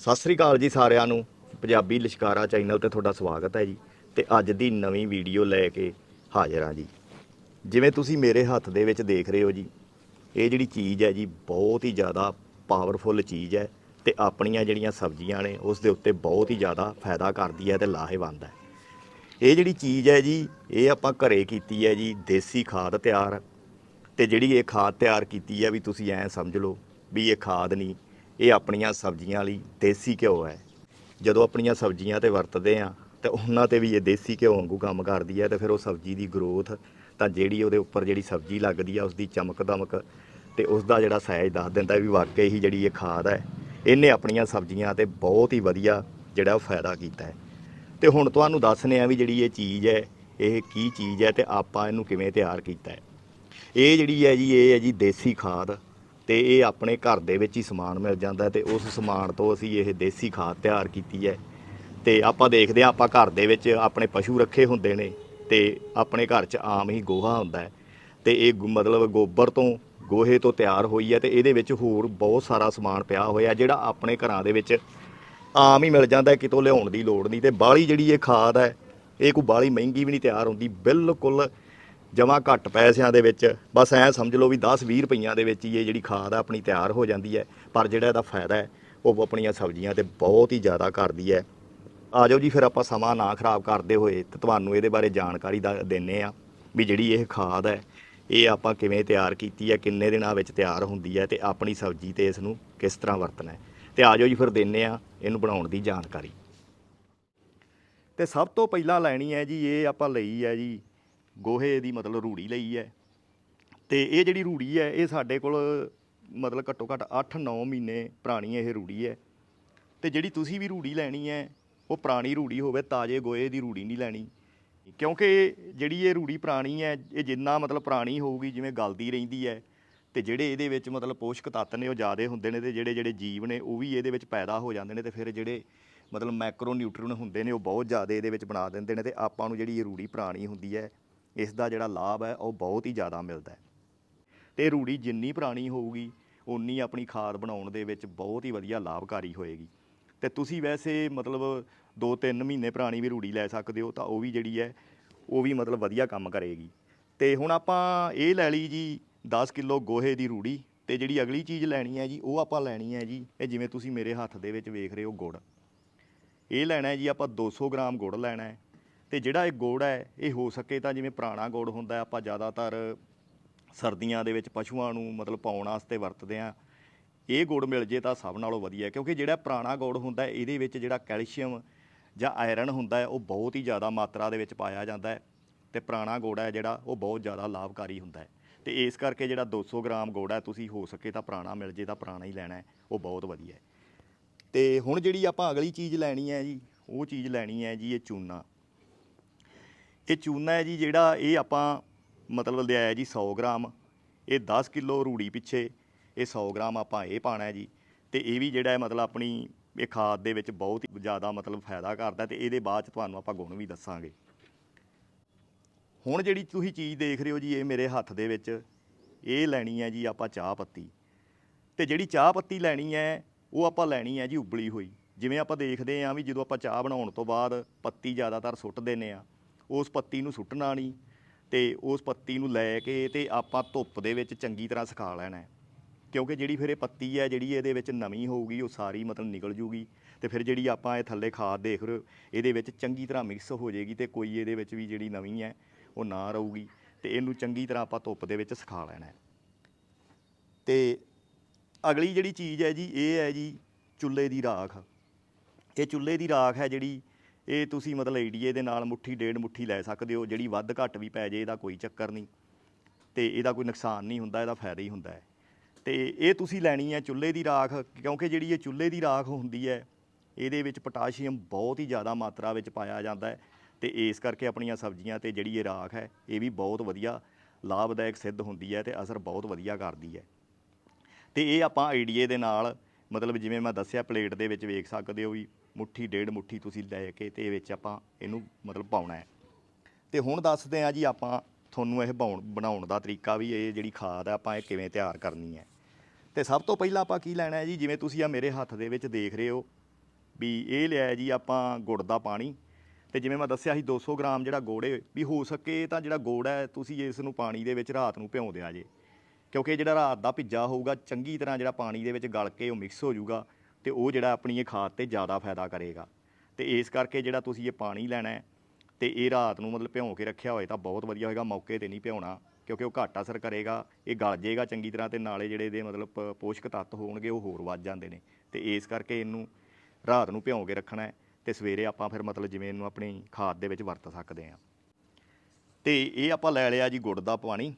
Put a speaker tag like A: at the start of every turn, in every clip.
A: ਸਤਿ ਸ੍ਰੀ ਅਕਾਲ ਜੀ ਸਾਰਿਆਂ ਨੂੰ। ਪੰਜਾਬੀ ਲਿਸ਼ਕਾਰਾ ਚੈਨਲ ਤੇ ਤੁਹਾਡਾ ਸਵਾਗਤ ਹੈ ਜੀ ਤੇ ਅੱਜ ਦੀ ਨਵੀਂ ਵੀਡੀਓ ਲੈ ਕੇ ਹਾਜ਼ਰ ਹਾਂ ਜੀ। ਜਿਵੇਂ ਤੁਸੀਂ ਮੇਰੇ ਹੱਥ ਦੇ ਵਿੱਚ ਦੇਖ ਰਹੇ ਹੋ ਜੀ, ਇਹ ਜਿਹੜੀ ਚੀਜ਼ ਹੈ ਜੀ, ਬਹੁਤ ਹੀ ਜ਼ਿਆਦਾ ਪਾਵਰਫੁੱਲ ਚੀਜ਼ ਹੈ ਤੇ ਆਪਣੀਆਂ ਜਿਹੜੀਆਂ ਸਬਜ਼ੀਆਂ ਨੇ, ਉਸ ਦੇ ਉੱਤੇ ਬਹੁਤ ਹੀ ਜ਼ਿਆਦਾ ਫਾਇਦਾ ਕਰਦੀ ਹੈ ਤੇ ਲਾਹੇਵੰਦ ਹੈ। ਇਹ ਜਿਹੜੀ ਚੀਜ਼ ਹੈ ਜੀ, ਇਹ ਆਪਾਂ ਘਰੇ ਕੀਤੀ ਹੈ ਜੀ, ਦੇਸੀ ਖਾਦ ਤਿਆਰ। ਤੇ ਜਿਹੜੀ ਇਹ ਖਾਦ ਤਿਆਰ ਕੀਤੀ ਹੈ ਵੀ ਤੁਸੀਂ ਐਂ ਸਮਝ ਲਓ ਵੀ ਇਹ ਖਾਦ ਨਹੀਂ ਇਹ ਆਪਣੀਆਂ ਸਬਜ਼ੀਆਂ ਲਈ ਦੇਸੀ ਘਿਓ ਹੈ। ਜਦੋਂ ਆਪਣੀਆਂ ਸਬਜ਼ੀਆਂ ਤੇ ਵਰਤਦੇ ਆ ਤਾਂ ਉਹਨਾਂ ਤੇ ਵੀ ਇਹ ਦੇਸੀ ਘਿਓ ਵਾਂਗੂ ਕੰਮ ਕਰਦੀ ਹੈ, ਤੇ ਫਿਰ ਉਹ ਸਬਜ਼ੀ ਦੀ ਗਰੋਥ ਤਾਂ ਜਿਹੜੀ ਉਹਦੇ ਉੱਪਰ ਜਿਹੜੀ ਸਬਜ਼ੀ ਲੱਗਦੀ ਆ ਉਸ ਦੀ ਚਮਕ ਦਮਕ ਤੇ ਉਸ ਦਾ ਜਿਹੜਾ ਸਾਈਜ਼ ਦੱਸ ਦਿੰਦਾ ਵੀ ਵਾਕਈ ਹੀ ਜਿਹੜੀ ਇਹ ਖਾਦ ਹੈ, ਇਹਨੇ ਆਪਣੀਆਂ ਸਬਜ਼ੀਆਂ ਤੇ ਬਹੁਤ ਹੀ ਵਧੀਆ ਜਿਹੜਾ ਉਹ ਫਾਇਦਾ ਕੀਤਾ ਹੈ। ਤੇ ਹੁਣ ਤੁਹਾਨੂੰ ਦੱਸਨੇ ਆ ਵੀ ਜਿਹੜੀ ਇਹ ਚੀਜ਼ ਹੈ, ਇਹ ਕੀ ਚੀਜ਼ ਹੈ ਤੇ ਆਪਾਂ ਇਹਨੂੰ ਕਿਵੇਂ ਤਿਆਰ ਕੀਤਾ ਹੈ। ਇਹ ਜਿਹੜੀ ਹੈ ਜੀ, ਇਹ ਹੈ ਜੀ ਦੇਸੀ ਖਾਦ। ਤੇ ਇਹ ਆਪਣੇ ਘਰ ਦੇ ਵਿੱਚ ਹੀ ਸਮਾਨ ਮਿਲ ਜਾਂਦਾ ਹੈ ਤੇ ਉਸ ਸਮਾਨ ਤੋਂ ਅਸੀਂ ਇਹ ਦੇਸੀ ਖਾਦ ਤਿਆਰ ਕੀਤੀ ਹੈ। ਤੇ ਆਪਾਂ ਦੇਖਦੇ ਆ ਆਪਾਂ ਘਰ ਦੇ ਵਿੱਚ ਆਪਣੇ ਪਸ਼ੂ ਰੱਖੇ ਹੁੰਦੇ ਨੇ ਤੇ ਆਪਣੇ ਘਰ 'ਚ ਆਮ ਹੀ ਗੋਹਾ ਹੁੰਦਾ ਹੈ। ਤੇ ਇਹ ਗੁ- ਮਤਲਬ ਗੋਬਰ ਤੋਂ ਗੋਹੇ ਤੋਂ ਤਿਆਰ ਹੋਈ ਹੈ ਤੇ ਇਹਦੇ ਵਿੱਚ ਹੋਰ ਬਹੁਤ ਸਾਰਾ ਸਮਾਨ ਪਿਆ ਹੋਇਆ ਜਿਹੜਾ ਆਪਣੇ ਘਰਾਂ ਦੇ ਵਿੱਚ ਆਮ ਹੀ ਮਿਲ ਜਾਂਦਾ ਹੈ, ਕਿਤੋਂ ਲਿਆਉਣ ਦੀ ਲੋੜ ਨਹੀਂ ਤੇ ਬਾਹਲੀ ਜਿਹੜੀ ਇਹ ਖਾਦ ਹੈ ਇਹ ਕੋਈ ਬਾਹਲੀ ਮਹਿੰਗੀ ਵੀ ਨਹੀਂ ਤਿਆਰ ਹੁੰਦੀ ਬਿਲਕੁਲ ਜਮਾ ਘੱਟ ਪੈਸਿਆਂ ਦੇ ਵਿੱਚ। ਬਸ ਐਂ ਸਮਝ ਲਓ ਵੀ 10-20 ਰੁਪਈਆਂ ਦੇ ਵਿੱਚ ਹੀ ਇਹ ਜਿਹੜੀ ਖਾਦ ਆ ਆਪਣੀ ਤਿਆਰ ਹੋ ਜਾਂਦੀ ਹੈ। ਪਰ ਜਿਹੜਾ ਇਹਦਾ ਫਾਇਦਾ ਹੈ, ਉਹ ਆਪਣੀਆਂ ਸਬਜ਼ੀਆਂ ਤੇ ਬਹੁਤ ਹੀ ਜ਼ਿਆਦਾ ਕਰਦੀ ਹੈ। ਆ ਜਾਓ ਜੀ, ਫਿਰ ਆਪਾਂ ਸਮਾਂ ਨਾ ਖਰਾਬ ਕਰਦੇ ਹੋਏ ਤੇ ਤੁਹਾਨੂੰ ਇਹਦੇ ਬਾਰੇ ਜਾਣਕਾਰੀ ਦਾ ਦਿੰਨੇ ਆ ਵੀ ਜਿਹੜੀ ਇਹ ਖਾਦ ਹੈ, ਇਹ ਆਪਾਂ ਕਿਵੇਂ ਤਿਆਰ ਕੀਤੀ ਹੈ, ਕਿੰਨੇ ਦਿਨਾਂ ਵਿੱਚ ਤਿਆਰ ਹੁੰਦੀ ਹੈ ਤੇ ਆਪਣੀ ਸਬਜ਼ੀ ਤੇ ਇਸ ਨੂੰ ਕਿਸ ਤਰ੍ਹਾਂ ਵਰਤਣਾ ਹੈ। ਤੇ ਆ ਜਾਓ ਜੀ, ਫਿਰ ਦਿੰਨੇ ਆ ਇਹਨੂੰ ਬਣਾਉਣ ਦੀ ਜਾਣਕਾਰੀ। ਤੇ ਸਭ ਤੋਂ ਪਹਿਲਾਂ ਲੈਣੀ ਹੈ ਜੀ, ਇਹ ਆਪਾਂ ਲਈ ਹੈ ਜੀ ਗੋਹੇ ਦੀ ਮਤਲਬ ਰੂੜੀ ਲਈ ਹੈ। ਤੇ ਇਹ ਜਿਹੜੀ ਰੂੜੀ ਹੈ, ਇਹ ਸਾਡੇ ਕੋਲ ਮਤਲਬ ਘੱਟੋ ਘੱਟ 8-9 ਮਹੀਨੇ ਪੁਰਾਣੀ ਇਹ ਰੂੜੀ ਹੈ। ਤੇ ਜਿਹੜੀ ਤੁਸੀਂ ਵੀ ਰੂੜੀ ਲੈਣੀ ਹੈ, ਉਹ ਪੁਰਾਣੀ ਰੂੜੀ ਹੋਵੇ, ਤਾਜ਼ੇ ਗੋਹੇ ਦੀ ਰੂੜੀ ਨਹੀਂ ਲੈਣੀ। ਕਿਉਂਕਿ ਜਿਹੜੀ ਇਹ ਰੂੜੀ ਪੁਰਾਣੀ ਹੈ, ਇਹ ਜਿੰਨਾ ਮਤਲਬ ਪੁਰਾਣੀ ਹੋਊਗੀ, ਜਿਵੇਂ ਗਲਦੀ ਰਹਿੰਦੀ ਹੈ, ਤੇ ਜਿਹੜੇ ਇਹਦੇ ਵਿੱਚ ਮਤਲਬ ਪੋਸ਼ਕ ਤੱਤ ਨੇ, ਉਹ ਜ਼ਿਆਦਾ ਹੁੰਦੇ ਨੇ, ਤੇ ਜਿਹੜੇ ਜਿਹੜੇ ਜੀਵ ਨੇ, ਉਹ ਵੀ ਇਹਦੇ ਵਿੱਚ ਪੈਦਾ ਹੋ ਜਾਂਦੇ ਨੇ, ਤੇ ਫਿਰ ਜਿਹੜੇ ਮਤਲਬ ਮੈਕਰੋ ਨਿਊਟ੍ਰੀਨ ਹੁੰਦੇ ਨੇ, ਉਹ ਬਹੁਤ ਜ਼ਿਆਦਾ ਇਹਦੇ ਵਿੱਚ ਬਣਾ ਦਿੰਦੇ ਨੇ, ਤੇ ਆਪਾਂ ਨੂੰ ਜਿਹੜੀ ਇਹ ਰੂੜੀ ਪੁਰਾਣੀ ਹੁੰਦੀ ਹੈ ਇਸ ਦਾ ਜਿਹੜਾ ਲਾਭ ਹੈ, ਉਹ ਬਹੁਤ ਹੀ ਜ਼ਿਆਦਾ ਮਿਲਦਾ ਹੈ। ਤੇ ਰੂੜੀ ਜਿੰਨੀ ਪੁਰਾਣੀ ਹੋਊਗੀ ਉਨੀ ਆਪਣੀ ਖਾਦ ਬਣਾਉਣ ਦੇ ਵਿੱਚ ਬਹੁਤ ਹੀ ਵਧੀਆ ਲਾਭਕਾਰੀ ਹੋਏਗੀ। ਤੇ ਤੁਸੀਂ ਵੈਸੇ ਮਤਲਬ 2-3 ਮਹੀਨੇ ਪੁਰਾਣੀ ਵੀ ਰੂੜੀ ਲੈ ਸਕਦੇ ਹੋ, ਤਾਂ ਉਹ ਵੀ ਜਿਹੜੀ ਹੈ, ਉਹ ਵੀ ਮਤਲਬ ਵਧੀਆ ਕੰਮ ਕਰੇਗੀ। ਤੇ ਹੁਣ ਆਪਾਂ ਇਹ ਲੈ ਲਈ ਜੀ 10 ਕਿਲੋ ਗੋਹੇ ਦੀ ਰੂੜੀ, ਤੇ ਜਿਹੜੀ ਅਗਲੀ ਚੀਜ਼ ਲੈਣੀ ਹੈ ਜੀ, ਉਹ ਆਪਾਂ ਲੈਣੀ ਹੈ ਜੀ, ਇਹ ਜਿਵੇਂ ਤੁਸੀਂ ਮੇਰੇ ਹੱਥ ਦੇ ਵਿੱਚ ਵੇਖ ਰਹੇ ਹੋ ਗੁੜ। ਇਹ ਲੈਣਾ ਹੈ ਜੀ ਆਪਾਂ 200 ਗ੍ਰਾਮ ਗੁੜ ਲੈਣਾ ਹੈ। ਤੇ ਜਿਹੜਾ ਇਹ ਗੁੜ ਹੈ, ਇਹ ਹੋ ਸਕੇ ਤਾਂ ਜਿਵੇਂ ਪੁਰਾਣਾ ਗੁੜ ਹੁੰਦਾ ਆਪਾਂ ਜ਼ਿਆਦਾਤਰ ਸਰਦੀਆਂ ਦੇ ਵਿੱਚ ਪਸ਼ੂਆਂ ਨੂੰ ਮਤਲਬ ਪਾਉਣ ਵਾਸਤੇ ਵਰਤਦੇ ਆ ਇਹ ਗੁੜ ਮਿਲ ਜੇ ਤਾਂ ਸਭ ਨਾਲੋਂ ਵਧੀਆ ਕਿਉਂਕਿ ਜਿਹੜਾ ਪੁਰਾਣਾ ਗੁੜ ਹੁੰਦਾ ਇਹਦੇ ਵਿੱਚ ਜਿਹੜਾ ਕੈਲਸ਼ੀਅਮ ਜਾਂ ਆਇਰਨ ਹੁੰਦਾ ਉਹ ਬਹੁਤ ਹੀ ਜ਼ਿਆਦਾ ਮਾਤਰਾ ਦੇ ਵਿੱਚ ਪਾਇਆ ਜਾਂਦਾ ਹੈ ਤੇ ਪੁਰਾਣਾ ਗੁੜ ਹੈ ਜਿਹੜਾ, ਉਹ ਬਹੁਤ ਜ਼ਿਆਦਾ ਲਾਭਕਾਰੀ ਹੁੰਦਾ ਹੈ। ਤੇ ਇਸ ਕਰਕੇ ਜਿਹੜਾ 200 ਗ੍ਰਾਮ ਗੋੜ ਹੈ, ਤੁਸੀਂ ਹੋ ਸਕੇ ਤਾਂ ਪੁਰਾਣਾ ਮਿਲ ਜੇ ਤਾਂ ਪੁਰਾਣਾ ਹੀ ਲੈਣਾ ਉਹ ਬਹੁਤ ਵਧੀਆ ਹੈ। ਤੇ ਹੁਣ ਜਿਹੜੀ ਆਪਾਂ ਅਗਲੀ ਚੀਜ਼ ਲੈਣੀ ਹੈ ਜੀ, ਉਹ ਚੀਜ਼ ਲੈਣੀ ਹੈ ਜੀ ਇਹ ਚੂਨਾ। ਇਹ ਚੂਨਾ ਹੈ ਜੀ ਜਿਹੜਾ ਇਹ ਆਪਾਂ ਮਤਲਬ ਲਿਆਇਆ ਜੀ 100 ਗ੍ਰਾਮ, ਇਹ 10 ਕਿਲੋ ਰੂੜੀ ਪਿੱਛੇ, ਇਹ 100 ਗ੍ਰਾਮ ਆਪਾਂ ਇਹ ਪਾਣਾ ਹੈ ਜੀ। ਤੇ ਇਹ ਵੀ ਜਿਹੜਾ ਹੈ ਮਤਲਬ ਆਪਣੀ ਇਹ ਖਾਦ ਦੇ ਵਿੱਚ ਬਹੁਤ ਹੀ ਜ਼ਿਆਦਾ ਮਤਲਬ ਫਾਇਦਾ ਕਰਦਾ ਤੇ ਇਹਦੇ ਬਾਅਦ ਚ ਤੁਹਾਨੂੰ ਆਪਾਂ ਗੁਣ ਵੀ ਦੱਸਾਂਗੇ। ਹੁਣ ਜਿਹੜੀ ਤੁਸੀਂ ਚੀਜ਼ ਦੇਖ ਰਹੇ ਹੋ ਜੀ ਇਹ ਮੇਰੇ ਹੱਥ ਦੇ ਵਿੱਚ, ਇਹ ਲੈਣੀ ਹੈ ਜੀ ਆਪਾਂ ਚਾਹ ਪੱਤੀ। ਤੇ ਜਿਹੜੀ ਚਾਹ ਪੱਤੀ ਲੈਣੀ ਹੈ, ਉਹ ਆਪਾਂ ਲੈਣੀ ਹੈ ਜੀ ਉਬਲੀ ਹੋਈ। ਜਿਵੇਂ ਆਪਾਂ ਦੇਖਦੇ ਆਂ ਵੀ ਜਦੋਂ ਆਪਾਂ ਚਾਹ ਬਣਾਉਣ ਤੋਂ ਬਾਅਦ ਪੱਤੀ ਜ਼ਿਆਦਾਤਰ ਸੁੱਟ ਦਿੰਨੇ ਆ ਉਸ ਪੱਤੀ ਨੂੰ ਸੁੱਟਣਾ ਨਹੀਂ ਤੇ ਉਸ ਪੱਤੀ ਨੂੰ ਲੈ ਕੇ ਤੇ ਆਪਾਂ ਧੁੱਪ ਦੇ ਵਿੱਚ ਚੰਗੀ ਤਰ੍ਹਾਂ ਸੁਕਾ ਲੈਣਾ ਹੈ। ਕਿਉਂਕਿ ਜਿਹੜੀ ਫਿਰ ਇਹ ਪੱਤੀ ਹੈ, ਜਿਹੜੀ ਇਹਦੇ ਵਿੱਚ ਨਵੀਂ ਹੋਊਗੀ, ਉਹ ਸਾਰੀ ਮਤਲਬ ਨਿਕਲ ਜੂਗੀ ਤੇ ਫਿਰ ਜਿਹੜੀ ਆਪਾਂ ਇਹ ਥੱਲੇ ਖਾਦ ਦੇਖ ਰਹੇ ਹੋ, ਇਹਦੇ ਵਿੱਚ ਚੰਗੀ ਤਰ੍ਹਾਂ ਮਿਕਸ ਹੋ ਜਾਏਗੀ ਤੇ ਕੋਈ ਇਹਦੇ ਵਿੱਚ ਵੀ ਜਿਹੜੀ ਨਵੀਂ ਹੈ, ਉਹ ਨਾ ਰਹੂਗੀ ਤੇ ਇਹਨੂੰ ਚੰਗੀ ਤਰ੍ਹਾਂ ਆਪਾਂ ਧੁੱਪ ਦੇ ਵਿੱਚ ਸੁਕਾ ਲੈਣਾ ਹੈ। ਤੇ ਅਗਲੀ ਜਿਹੜੀ ਚੀਜ਼ ਹੈ ਜੀ, ਇਹ ਹੈ ਜੀ ਚੁੱਲ੍ਹੇ ਦੀ ਰਾਖ। ਇਹ ਚੁੱਲ੍ਹੇ ਦੀ ਰਾਖ ਹੈ ਜਿਹੜੀ ਇਹ ਤੁਸੀਂ ਮਤਲਬ ਏਡੀਏ ਦੇ ਨਾਲ ਮੁੱਠੀ, ਡੇਢ ਮੁੱਠੀ ਲੈ ਸਕਦੇ ਹੋ, ਜਿਹੜੀ ਵੱਧ ਘੱਟ ਵੀ ਪੈ ਜੇ, ਇਹਦਾ ਕੋਈ ਚੱਕਰ ਨਹੀਂ। ਤੇ ਇਹਦਾ ਕੋਈ ਨੁਕਸਾਨ ਨਹੀਂ ਹੁੰਦਾ, ਇਹਦਾ ਫਾਇਦਾ ਹੀ ਹੁੰਦਾ ਹੈ। ਤੇ ਇਹ ਤੁਸੀਂ ਲੈਣੀ ਹੈ ਚੁੱਲ੍ਹੇ ਦੀ ਰਾਖ, ਕਿਉਂਕਿ ਜਿਹੜੀ ਇਹ ਚੁੱਲ੍ਹੇ ਦੀ ਰਾਖ ਹੁੰਦੀ ਹੈ, ਇਹਦੇ ਵਿੱਚ ਪੋਟਾਸ਼ੀਅਮ ਬਹੁਤ ਹੀ ਜ਼ਿਆਦਾ ਮਾਤਰਾ ਵਿੱਚ ਪਾਇਆ ਜਾਂਦਾ ਹੈ। ਤੇ ਇਸ ਕਰਕੇ ਆਪਣੀਆਂ ਸਬਜ਼ੀਆਂ ਤੇ ਜਿਹੜੀ ਇਹ ਰਾਖ ਹੈ, ਇਹ ਵੀ ਬਹੁਤ ਵਧੀਆ, ਲਾਭਦਾਇਕ ਸਿੱਧ ਹੁੰਦੀ ਹੈ ਤੇ ਅਸਰ ਬਹੁਤ ਵਧੀਆ ਕਰਦੀ ਹੈ। ਤੇ ਇਹ ਆਪਾਂ ਆਈਡੀਏ ਦੇ ਨਾਲ, ਮਤਲਬ ਜਿਵੇਂ ਮੈਂ ਦੱਸਿਆ, ਪਲੇਟ ਦੇ ਵਿੱਚ ਵੇਖ ਸਕਦੇ ਹੋ ਵੀ ਮੁੱਠੀ, ਡੇਢ ਮੁੱਠੀ ਤੁਸੀਂ ਲੈ ਕੇ ਤੇ ਇਹ ਵਿੱਚ ਆਪਾਂ ਇਹਨੂੰ ਮਤਲਬ ਪਾਉਣਾ ਹੈ। ਤੇ ਹੁਣ ਦੱਸਦੇ ਆ ਜੀ ਆਪਾਂ ਤੁਹਾਨੂੰ ਇਹ ਬਾਉਣ, ਬਣਾਉਣ ਦਾ ਤਰੀਕਾ ਵੀ ਇਹ ਜਿਹੜੀ ਖਾਦ ਆ ਆਪਾਂ ਇਹ ਕਿਵੇਂ ਤਿਆਰ ਕਰਨੀ ਹੈ। ਤੇ ਸਭ ਤੋਂ ਪਹਿਲਾਂ ਆਪਾਂ ਕੀ ਲੈਣਾ ਹੈ ਜੀ? ਜਿਵੇਂ ਤੁਸੀਂ ਆ ਮੇਰੇ ਹੱਥ ਦੇ ਵਿੱਚ ਦੇਖ ਰਹੇ ਹੋ ਵੀ ਇਹ ਲਿਆ ਜੀ ਆਪਾਂ ਗੁੜ ਦਾ ਪਾਣੀ। ਤੇ ਜਿਵੇਂ ਮੈਂ ਦੱਸਿਆ ਸੀ 200 ਗ੍ਰਾਮ ਜਿਹੜਾ ਗੋੜੇ ਵੀ ਹੋ ਸਕੇ ਤਾਂ ਜਿਹੜਾ ਗੋੜ ਹੈ ਤੁਸੀਂ ਇਸ ਨੂੰ ਪਾਣੀ ਦੇ ਵਿੱਚ ਰਾਤ ਨੂੰ ਭਿਉਂ ਦਿਆ ਜੇ। ਕਿਉਂਕਿ ਜਿਹੜਾ ਰਾਤ ਦਾ ਭਿੱਜਾ ਹੋਊਗਾ, ਚੰਗੀ ਤਰ੍ਹਾਂ ਜਿਹੜਾ ਪਾਣੀ ਦੇ ਵਿੱਚ ਗਲ ਕੇ ਉਹ ਮਿਕਸ ਹੋ ਜਾਊਗਾ। ਤੇ ਉਹ ਜਿਹੜਾ ਆਪਣੀ ਇਹ ਖਾਦ ਤੇ ਜ਼ਿਆਦਾ ਫਾਇਦਾ ਕਰੇਗਾ। ਤੇ ਇਸ ਕਰਕੇ ਜਿਹੜਾ ਤੁਸੀਂ ਇਹ ਪਾਣੀ ਲੈਣਾ ਹੈ ਤੇ ਇਹ ਰਾਤ ਨੂੰ ਮਤਲਬ ਭਿਉਂ ਕੇ ਰੱਖਿਆ ਹੋਏ ਤਾਂ ਬਹੁਤ ਵਧੀਆ ਹੋਏਗਾ, ਮੌਕੇ ਤੇ ਨਹੀਂ ਭਿਉਣਾ, ਕਿਉਂਕਿ ਉਹ ਘੱਟ ਅਸਰ ਕਰੇਗਾ, ਇਹ ਗਲ ਜਾਏਗਾ ਚੰਗੀ ਤਰ੍ਹਾਂ ਤੇ ਨਾਲੇ ਜਿਹੜੇ ਇਹਦੇ ਮਤਲਬ ਪ- ਪੋਸ਼ਕ ਤੱਤ ਹੋਣਗੇ ਉਹ ਹੋਰ ਵੱਧ ਜਾਂਦੇ ਨੇ। ਤੇ ਇਸ ਕਰਕੇ ਇਹਨੂੰ ਰਾਤ ਨੂੰ ਭਿਉਂ ਕੇ ਰੱਖਣਾ ਹੈ ਤੇ ਸਵੇਰੇ ਆਪਾਂ ਫਿਰ ਮਤਲਬ ਜਿਵੇਂ ਇਹਨੂੰ ਆਪਣੀ ਖਾਦ ਦੇ ਵਿੱਚ ਵਰਤ ਸਕਦੇ ਹਾਂ। ਤੇ ਇਹ ਆਪਾਂ ਲੈ ਲਿਆ ਜੀ ਗੁੜ ਦਾ ਪਾਣੀ,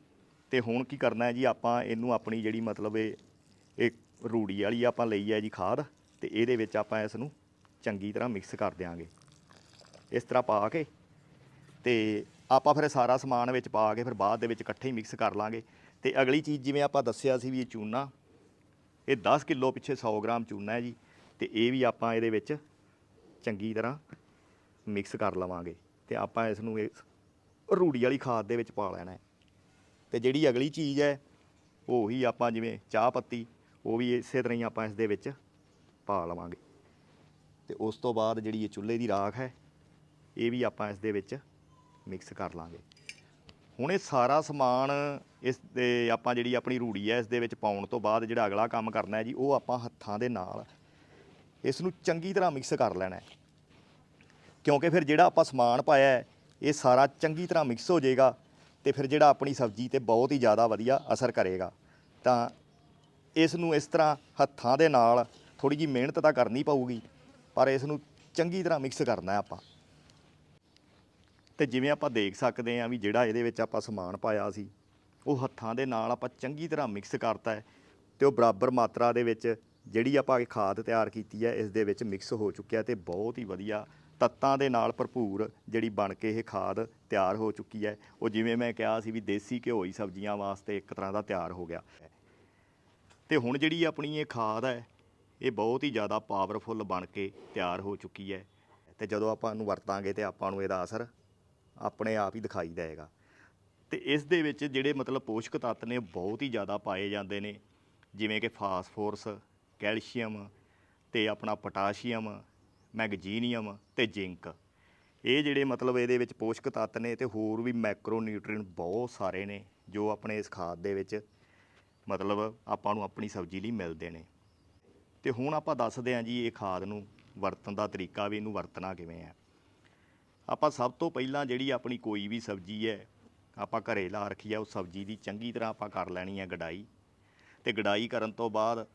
A: ਤੇ ਹੁਣ ਕੀ ਕਰਨਾ ਹੈ ਜੀ ਆਪਾਂ ਇਹਨੂੰ ਆਪਣੀ ਜਿਹੜੀ ਮਤਲਬ ਇਹ ਰੂੜੀ ਵਾਲੀ ਆਪਾਂ ਲਈ ਹੈ ਜੀ ਖਾਦ ਤੇ ਇਹਦੇ ਵਿੱਚ ਆਪਾਂ ਇਸ ਨੂੰ ਚੰਗੀ ਤਰ੍ਹਾਂ ਮਿਕਸ ਕਰ ਦਿਆਂਗੇ। ਇਸ ਤਰ੍ਹਾਂ ਪਾ ਕੇ ਤੇ ਆਪਾਂ ਫਿਰ ਸਾਰਾ ਸਮਾਨ ਵਿੱਚ ਪਾ ਕੇ ਫਿਰ ਬਾਅਦ ਦੇ ਵਿੱਚ ਇਕੱਠੇ ਹੀ ਮਿਕਸ ਕਰ ਲਾਂਗੇ। ਤੇ ਅਗਲੀ ਚੀਜ਼ ਜਿਵੇਂ ਆਪਾਂ ਦੱਸਿਆ ਸੀ ਵੀ ਇਹ ਚੂਨਾ, ਇਹ 10 ਕਿਲੋ ਪਿੱਛੇ 100 ਗ੍ਰਾਮ ਚੂਨਾ ਹੈ ਜੀ ਤੇ ਇਹ ਵੀ ਆਪਾਂ ਇਹਦੇ ਵਿੱਚ ਚੰਗੀ ਤਰ੍ਹਾਂ ਮਿਕਸ ਕਰ ਲਵਾਂਗੇ ਤੇ ਆਪਾਂ ਇਸ ਨੂੰ ਇਸ ਰੂੜੀ ਵਾਲੀ ਖਾਦ ਦੇ ਵਿੱਚ ਪਾ ਲੈਣਾ ਹੈ। ਤੇ ਜਿਹੜੀ ਅਗਲੀ ਚੀਜ਼ ਹੈ, ਉਹੀ ਆਪਾਂ ਜਿਵੇਂ ਚਾਹ ਪੱਤੀ ਉਹ ਵੀ ਇਸੇ ਤਰ੍ਹਾਂ ਹੀ ਆਪਾਂ ਇਸ ਦੇ ਵਿੱਚ ਪਾ ਲਵਾਂਗੇ। ਤੇ ਉਸ ਤੋਂ ਬਾਅਦ ਜਿਹੜੀ ਇਹ ਚੁੱਲ੍ਹੇ ਦੀ ਰਾਖ ਹੈ, ਇਹ ਵੀ ਆਪਾਂ ਇਸ ਦੇ ਵਿੱਚ ਮਿਕਸ ਕਰ ਲਾਂਗੇ। ਹੁਣ ਇਹ ਸਾਰਾ ਸਮਾਨ ਇਸ ਦੇ ਆਪਾਂ ਜਿਹੜੀ ਆਪਣੀ ਰੂੜੀ ਹੈ ਇਸ ਦੇ ਵਿੱਚ ਪਾਉਣ ਤੋਂ ਬਾਅਦ ਜਿਹੜਾ ਅਗਲਾ ਕੰਮ ਕਰਨਾ ਹੈ ਜੀ, ਉਹ ਆਪਾਂ ਹੱਥਾਂ ਦੇ ਨਾਲ ਇਸ ਨੂੰ ਚੰਗੀ ਤਰ੍ਹਾਂ ਮਿਕਸ ਕਰ ਲੈਣਾ ਹੈ। ਕਿਉਂਕਿ ਫਿਰ ਜਿਹੜਾ ਆਪਾਂ ਸਮਾਨ ਪਾਇਆ ਇਹ ਸਾਰਾ ਚੰਗੀ ਤਰ੍ਹਾਂ ਮਿਕਸ ਹੋ ਜਾਏਗਾ ਤੇ ਫਿਰ ਜਿਹੜਾ ਆਪਣੀ ਸਬਜ਼ੀ ਤੇ ਬਹੁਤ ਹੀ ਜ਼ਿਆਦਾ ਵਧੀਆ ਅਸਰ ਕਰੇਗਾ। ਤਾਂ ਇਸ ਨੂੰ ਇਸ ਤਰ੍ਹਾਂ ਹੱਥਾਂ ਦੇ ਨਾਲ ਥੋੜੀ ਜੀ ਮਿਹਨਤ ਤਾਂ ਕਰਨੀ ਪਊਗੀ, ਪਰ ਇਸ ਨੂੰ ਚੰਗੀ ਤਰ੍ਹਾਂ ਮਿਕਸ ਕਰਨਾ ਹੈ ਆਪਾਂ। ਤੇ ਜਿਵੇਂ ਆਪਾਂ ਦੇਖ ਸਕਦੇ ਹਾਂ ਵੀ ਜਿਹੜਾ ਇਹਦੇ ਵਿੱਚ ਆਪਾਂ ਸਮਾਨ ਪਾਇਆ ਸੀ, ਉਹ ਹੱਥਾਂ ਦੇ ਨਾਲ ਆਪਾਂ ਚੰਗੀ ਤਰ੍ਹਾਂ ਮਿਕਸ ਕਰਤਾ ਹੈ ਤੇ ਉਹ ਬਰਾਬਰ ਮਾਤਰਾ ਦੇ ਵਿੱਚ ਜਿਹੜੀ ਆਪਾਂ ਇਹ ਖਾਦ ਤਿਆਰ ਕੀਤੀ ਹੈ, ਇਸ ਦੇ ਵਿੱਚ ਮਿਕਸ ਹੋ ਚੁੱਕਿਆ ਤੇ ਬਹੁਤ ਹੀ ਵਧੀਆ ਤੱਤਾਂ ਦੇ ਨਾਲ ਭਰਪੂਰ ਜਿਹੜੀ ਬਣ ਕੇ ਇਹ ਖਾਦ ਤਿਆਰ ਹੋ ਚੁੱਕੀ ਹੈ। ਉਹ ਜਿਵੇਂ ਮੈਂ ਕਿਹਾ ਸੀ ਵੀ ਦੇਸੀ ਘਿਓ ਹੀ ਸਬਜ਼ੀਆਂ ਵਾਸਤੇ ਇੱਕ ਤਰ੍ਹਾਂ ਦਾ ਤਿਆਰ ਹੋ ਗਿਆ। ਤੇ ਹੁਣ ਜਿਹੜੀ ਆਪਣੀ ਇਹ ਖਾਦ ਹੈ, ਇਹ ਬਹੁਤ ਹੀ ਜ਼ਿਆਦਾ ਪਾਵਰਫੁੱਲ ਬਣ ਕੇ ਤਿਆਰ ਹੋ ਚੁੱਕੀ ਹੈ। ਤੇ ਜਦੋਂ ਆਪਾਂ ਇਹਨੂੰ ਵਰਤਾਂਗੇ ਤੇ ਆਪਾਂ ਨੂੰ ਇਹਦਾ ਅਸਰ ਆਪਣੇ ਆਪ ਹੀ ਦਿਖਾਈ ਦੇਗਾ ਤੇ ਇਸ ਦੇ ਵਿੱਚ ਜਿਹੜੇ ਮਤਲਬ ਪੋਸ਼ਕ ਤੱਤ ਨੇ ਬਹੁਤ ਹੀ ਜ਼ਿਆਦਾ ਪਾਏ ਜਾਂਦੇ ਨੇ। ਜਿਵੇਂ ਕਿ ਫਾਸਫੋਰਸ ਕੈਲਸ਼ੀਅਮ ਤੇ ਆਪਣਾ ਪੋਟਾਸ਼ੀਅਮ ਮੈਗਜੀਨੀਅਮ ਤੇ ਜ਼ਿੰਕ ਇਹ ਜਿਹੜੇ ਮਤਲਬ ਇਹਦੇ ਵਿੱਚ ਪੋਸ਼ਕ ਤੱਤ ਨੇ ਤੇ ਹੋਰ ਵੀ ਮੈਕਰੋ ਨਿਊਟ੍ਰੀਐਂਟ ਬਹੁਤ ਸਾਰੇ ਨੇ ਜੋ ਆਪਣੇ ਇਸ ਖਾਦ ਦੇ ਵਿੱਚ ਮਤਲਬ ਆਪਾਂ ਨੂੰ ਆਪਣੀ ਸਬਜ਼ੀ ਲਈ ਮਿਲਦੇ ਨੇ। ਤੇ ਹੁਣ ਆਪਾਂ ਦੱਸਦੇ ਹਾਂ ਜੀ ਇਹ ਖਾਦ ਨੂੰ ਵਰਤਣ ਦਾ ਤਰੀਕਾ ਵੀ ਇਹਨੂੰ ਵਰਤਣਾ ਕਿਵੇਂ ਹੈ। ਆਪਾਂ ਸਭ ਤੋਂ ਪਹਿਲਾਂ ਜਿਹੜੀ ਆਪਣੀ ਕੋਈ ਵੀ ਸਬਜ਼ੀ ਹੈ, ਆਪਾਂ ਘਰੇ ਲਾ ਰੱਖੀ ਆ, ਉਹ ਸਬਜ਼ੀ ਦੀ ਚੰਗੀ ਤਰ੍ਹਾਂ ਆਪਾਂ ਕਰ ਲੈਣੀ ਹੈ ਗਡਾਈ। ਤੇ ਗਡਾਈ ਕਰਨ ਤੋਂ ਬਾਅਦ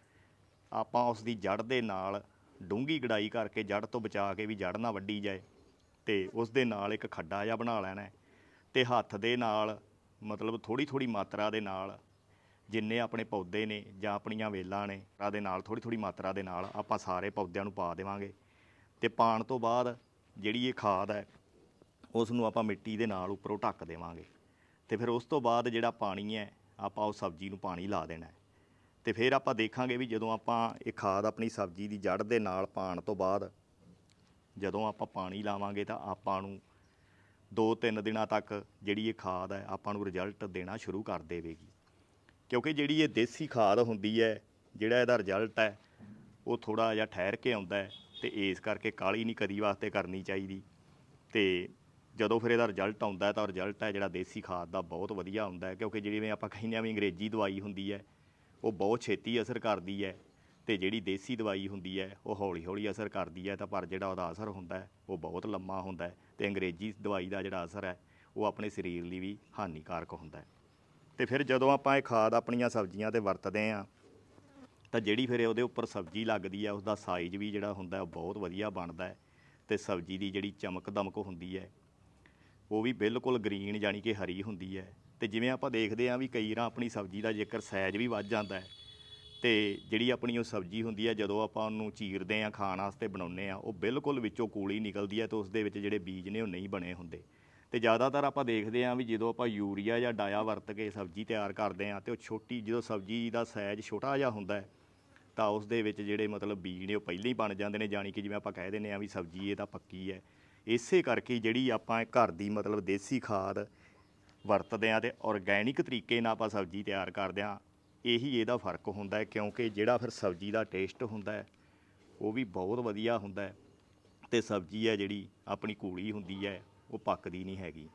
A: ਆਪਾਂ ਉਸ ਦੀ ਜੜ ਦੇ ਨਾਲ ਡੂੰਗੀ ਗਡਾਈ ਕਰਕੇ ਜੜ ਤੋਂ ਬਚਾ ਕੇ ਵੀ ਜੜ ਨਾ ਵੱਢੀ ਜਾਏ ਤੇ ਉਸ ਦੇ ਨਾਲ ਇੱਕ ਖੱਡਾ ਜਿਹਾ ਬਣਾ ਲੈਣਾ ਹੈ ਤੇ ਹੱਥ ਦੇ ਨਾਲ ਮਤਲਬ ਥੋੜੀ ਥੋੜੀ ਮਾਤਰਾ ਦੇ ਨਾਲ ਜਿੰਨੇ ਆਪਣੇ ਪੌਦੇ ਨੇ ਜਾਂ ਆਪਣੀਆਂ ਵੇਲਾਂ ਨੇ ਉਹਨਾਂ ਦੇ ਨਾਲ ਥੋੜੀ ਥੋੜੀ ਮਾਤਰਾ ਦੇ ਨਾਲ ਆਪਾਂ ਸਾਰੇ ਪੌਦਿਆਂ ਨੂੰ ਪਾ ਦੇਵਾਂਗੇ। ਤੇ ਪਾਣ ਤੋਂ ਬਾਅਦ ਜਿਹੜੀ ਇਹ ਖਾਦ ਹੈ ਉਸ ਨੂੰ ਆਪਾਂ ਮਿੱਟੀ ਦੇ ਨਾਲ ਉੱਪਰੋਂ ਢੱਕ ਦੇਵਾਂਗੇ। ਤੇ ਫਿਰ ਉਸ ਤੋਂ ਬਾਅਦ ਜਿਹੜਾ ਪਾਣੀ ਹੈ, ਆਪਾਂ ਉਹ ਸਬਜ਼ੀ ਨੂੰ ਪਾਣੀ ਲਾ ਦੇਣਾ ਹੈ। ਤੇ ਫਿਰ ਆਪਾਂ ਦੇਖਾਂਗੇ ਵੀ ਜਦੋਂ ਆਪਾਂ ਇਹ ਖਾਦ ਆਪਣੀ ਸਬਜ਼ੀ ਦੀ ਜੜ ਦੇ ਨਾਲ ਪਾਣ ਤੋਂ ਬਾਅਦ ਜਦੋਂ ਆਪਾਂ ਪਾਣੀ ਲਾਵਾਂਗੇ ਤਾਂ ਆਪਾਂ ਨੂੰ 2-3 ਦਿਨਾਂ ਤੱਕ ਜਿਹੜੀ ਇਹ ਖਾਦ ਹੈ, ਆਪਾਂ ਨੂੰ ਰਿਜ਼ਲਟ ਦੇਣਾ ਸ਼ੁਰੂ ਕਰ ਦੇਵੇਗੀ। ਕਿਉਂਕਿ ਜਿਹੜੀ ਇਹ ਦੇਸੀ ਖਾਦ ਹੁੰਦੀ ਹੈ, ਜਿਹੜਾ ਇਹਦਾ ਰਿਜ਼ਲਟ ਹੈ, ਉਹ ਥੋੜਾ ਜਿਹਾ ਠਹਿਰ ਕੇ ਆਉਂਦਾ ਹੈ ਤੇ ਇਸ ਕਰਕੇ ਕਾਲੀ ਨਹੀਂ ਕਦੀ ਵਾਸਤੇ ਕਰਨੀ ਚਾਹੀਦੀ। ਤੇ ਜਦੋਂ ਫਿਰ ਇਹਦਾ ਰਿਜ਼ਲਟ ਆਉਂਦਾ ਹੈ ਤਾਂ ਰਿਜ਼ਲਟ ਹੈ ਜਿਹੜਾ ਦੇਸੀ ਖਾਦ ਦਾ ਬਹੁਤ ਵਧੀਆ ਹੁੰਦਾ ਕਿਉਂਕਿ ਜਿਵੇਂ ਆਪਾਂ ਕਹਿੰਦੇ ਆ ਵੀ ਅੰਗਰੇਜ਼ੀ ਦਵਾਈ ਹੁੰਦੀ ਹੈ, ਉਹ ਬਹੁਤ ਛੇਤੀ ਅਸਰ ਕਰਦੀ ਹੈ ਤੇ ਜਿਹੜੀ ਦੇਸੀ ਦਵਾਈ ਹੁੰਦੀ ਹੈ, ਉਹ ਹੌਲੀ ਹੌਲੀ ਅਸਰ ਕਰਦੀ ਹੈ ਤਾਂ ਪਰ ਜਿਹੜਾ ਉਹਦਾ ਅਸਰ ਹੁੰਦਾ ਉਹ ਬਹੁਤ ਲੰਮਾ ਹੁੰਦਾ ਹੈ ਤੇ ਅੰਗਰੇਜ਼ੀ ਦਵਾਈ ਦਾ ਜਿਹੜਾ ਅਸਰ ਹੈ, ਉਹ ਆਪਣੇ ਸਰੀਰ ਲਈ ਵੀ ਹਾਨੀਕਾਰਕ ਹੁੰਦਾ ਹੈ। ਤੇ ਫਿਰ ਜਦੋਂ ਆਪਾਂ ਇਹ ਖਾਦ ਆਪਣੀਆਂ ਸਬਜ਼ੀਆਂ ਤੇ ਵਰਤਦੇ ਆਂ, ਤਾਂ ਜਿਹੜੀ ਫਿਰ ਉਹਦੇ ਉੱਪਰ ਸਬਜ਼ੀ ਲੱਗਦੀ ਹੈ ਉਸਦਾ ਸਾਈਜ਼ ਵੀ ਜਿਹੜਾ ਹੁੰਦਾ, ਉਹ ਬਹੁਤ ਵਧੀਆ ਬਣਦਾ ਹੈ ਤੇ ਸਬਜ਼ੀ ਦੀ ਜਿਹੜੀ ਚਮਕ ਦਮਕ ਹੁੰਦੀ ਹੈ, ਉਹ ਵੀ ਬਿਲਕੁਲ ਗ੍ਰੀਨ ਯਾਨੀ ਕਿ ਹਰੀ ਹੁੰਦੀ ਹੈ ਤੇ ਜਿਵੇਂ ਆਪਾਂ ਦੇਖਦੇ ਆਂ ਵੀ ਕਈ ਵਾਰ ਆਪਣੀ ਸਬਜ਼ੀ ਦਾ ਜੇਕਰ ਸਾਈਜ਼ ਵੀ ਵੱਧ ਜਾਂਦਾ ਹੈ ਤੇ ਜਿਹੜੀ ਆਪਣੀ ਉਹ ਸਬਜ਼ੀ ਹੁੰਦੀ ਹੈ, ਜਦੋਂ ਆਪਾਂ ਉਹਨੂੰ ਚੀਰਦੇ ਆਂ ਖਾਣ ਵਾਸਤੇ ਬਣਾਉਂਦੇ ਆਂ, ਉਹ ਬਿਲਕੁਲ ਵਿੱਚੋਂ ਕੂਲੀ ਨਿਕਲਦੀ ਹੈ ਤੇ ਉਸ ਦੇ ਵਿੱਚ ਜਿਹੜੇ ਬੀਜ ਨੇ ਉਹ ਨਹੀਂ ਬਣੇ ਹੁੰਦੇ। ਤੇ ਜ਼ਿਆਦਾਤਰ ਆਪਾਂ ਦੇਖਦੇ ਆਂ ਵੀ ਜਦੋਂ ਆਪਾਂ ਯੂਰੀਆ ਜਾਂ ਡਾਇਆ ਵਰਤ ਕੇ ਸਬਜ਼ੀ ਤਿਆਰ ਕਰਦੇ ਆਂ ਤੇ ਉਹ ਛੋਟੀ, ਜਦੋਂ ਸਬਜ਼ੀ ਦਾ ਸਾਈਜ਼ ਛੋਟਾ ਜਿਹਾ ਹੁੰਦਾ ਹੈ, ਤਾਂ ਉਸ ਦੇ ਵਿੱਚ ਜਿਹੜੇ ਮਤਲਬ ਬੀਜ ਨੇ ਉਹ ਪਹਿਲਾਂ ਹੀ ਬਣ ਜਾਂਦੇ ਨੇ, ਜਾਣੀ ਕਿ ਜਿਵੇਂ ਆਪਾਂ ਕਹਿ ਦਿੰਦੇ ਆਂ ਵੀ ਸਬਜ਼ੀ ਇਹ ਤਾਂ ਪੱਕੀ ਹੈ। ਇਸੇ ਕਰਕੇ ਜਿਹੜੀ ਆਪਾਂ ਘਰ ਦੀ ਮਤਲਬ ਦੇਸੀ ਖਾਦ ਵਰਤਦੇ ਆਂ ਤੇ ਆਰਗੈਨਿਕ ਤਰੀਕੇ ਨਾਲ ਆਪਾਂ ਸਬਜ਼ੀ ਤਿਆਰ ਕਰਦੇ ਆਂ ਇਹੀ ਇਹਦਾ ਫ਼ਰਕ ਹੁੰਦਾ ਹੈ, ਕਿਉਂਕਿ ਜਿਹੜਾ ਫਿਰ ਸਬਜ਼ੀ ਦਾ ਟੇਸਟ ਹੁੰਦਾ ਹੈ, ਉਹ ਵੀ ਬਹੁਤ ਵਧੀਆ ਹੁੰਦਾ ਹੈ ਤੇ ਸਬਜ਼ੀ ਹੈ ਜਿਹੜੀ ਆਪਣੀ ਕੂਲੀ ਹੁੰਦੀ ਹੈ। ਉਹ ਪੱਕਦੀ ਨਹੀਂ ਹੈਗੀ।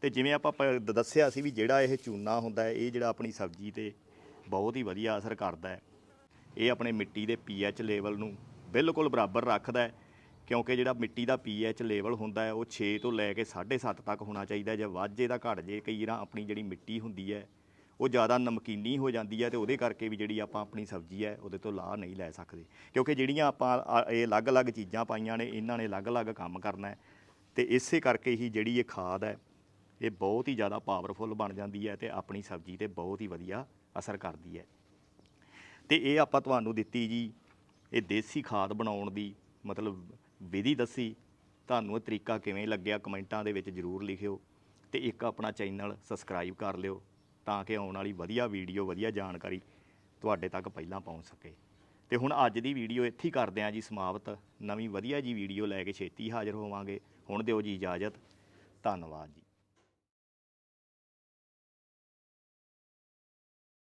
A: ਤੇ ਜਿਵੇਂ ਆਪਾਂ ਪ- ਦੱਸਿਆ ਸੀ ਵੀ ਜਿਹੜਾ ਇਹ ਚੂਨਾ ਹੁੰਦਾ ਹੈ, ਇਹ ਜਿਹੜਾ ਆਪਣੀ ਸਬਜ਼ੀ ਤੇ ਬਹੁਤ ਹੀ ਵਧੀਆ ਅਸਰ ਕਰਦਾ ਹੈ। ਇਹ ਆਪਣੇ ਮਿੱਟੀ ਦੇ ਪੀਐਚ ਲੈਵਲ ਨੂੰ ਬਿਲਕੁਲ ਬਰਾਬਰ ਰੱਖਦਾ ਹੈ, ਕਿਉਂਕਿ ਜਿਹੜਾ ਮਿੱਟੀ ਦਾ ਪੀਐਚ ਲੈਵਲ ਹੁੰਦਾ ਹੈ, ਉਹ 6 ਤੋਂ ਲੈ ਕੇ 7.5 ਤੱਕ ਹੋਣਾ ਚਾਹੀਦਾ ਹੈ। ਜੇ ਵੱਧ ਜੇ ਦਾ ਘਟ ਜੇ ਕਈ ਵਾਰ ਆਪਣੀ ਜਿਹੜੀ ਮਿੱਟੀ ਹੁੰਦੀ ਹੈ, ਉਹ ਜ਼ਿਆਦਾ ਨਮਕੀਨੀ ਹੋ ਜਾਂਦੀ ਹੈ ਤੇ ਉਹਦੇ ਕਰਕੇ ਵੀ ਜਿਹੜੀ ਆਪਾਂ ਆਪਣੀ ਸਬਜ਼ੀ ਹੈ, ਉਹਦੇ ਤੋਂ ਲਾਹ ਨਹੀਂ ਲੈ ਸਕਦੇ। ਕਿਉਂਕਿ ਜਿਹੜੀਆਂ ਆਪਾਂ ਆ- ਇਹ ਅਲੱਗ-ਅਲੱਗ ਚੀਜ਼ਾਂ ਪਾਈਆਂ ਨੇ, ਇਹਨਾਂ ਨੇ ਅਲੱਗ-ਅਲੱਗ ਕੰਮ ਕਰਨਾ ਹੈ। ਤੇ ਇਸੇ ਕਰਕੇ ਹੀ ਜਿਹੜੀ ਇਹ ਖਾਦ ਹੈ, ਇਹ ਬਹੁਤ ਹੀ ਜ਼ਿਆਦਾ ਪਾਵਰਫੁਲ ਬਣ ਜਾਂਦੀ ਹੈ ਤੇ ਆਪਣੀ ਸਬਜ਼ੀ ਤੇ ਬਹੁਤ ਹੀ ਵਧੀਆ ਅਸਰ ਕਰਦੀ ਹੈ। ਤੇ ਇਹ ਆਪਾਂ ਤੁਹਾਨੂੰ ਦਿੱਤੀ ਜੀ, ਇਹ ਦੇਸੀ ਖਾਦ ਬਣਾਉਣ ਦੀ ਮਤਲਬ ਵਿਧੀ ਦੱਸੀ। ਤੁਹਾਨੂੰ ਇਹ ਤਰੀਕਾ ਕਿਵੇਂ ਲੱਗਿਆ ਕਮੈਂਟਾਂ ਦੇ ਵਿੱਚ ਜਰੂਰ ਲਿਖਿਓ ਤੇ ਇੱਕ ਆਪਣਾ ਚੈਨਲ ਸਬਸਕ੍ਰਾਈਬ ਕਰ ਲਿਓ ਤਾਂ ਕਿ ਆਉਣ ਵਾਲੀ ਵਧੀਆ ਵੀਡੀਓ, ਵਧੀਆ ਜਾਣਕਾਰੀ ਤੁਹਾਡੇ ਤੱਕ ਪਹਿਲਾਂ ਪਹੁੰਚ ਸਕੇ। ਤੇ ਹੁਣ ਅੱਜ ਦੀ ਵੀਡੀਓ ਇੱਥੇ ਹੀ ਕਰਦੇ ਹਾਂ ਜੀ ਸਮਾਪਤ। ਨਵੀਂ ਵਧੀਆ ਜੀ ਵੀਡੀਓ ਲੈ ਕੇ ਛੇਤੀ ਹਾਜ਼ਰ ਹੋਵਾਂਗੇ। ਹੁਣ ਦਿਓ ਜੀ ਇਜਾਜ਼ਤ। ਧੰਨਵਾਦ ਜੀ।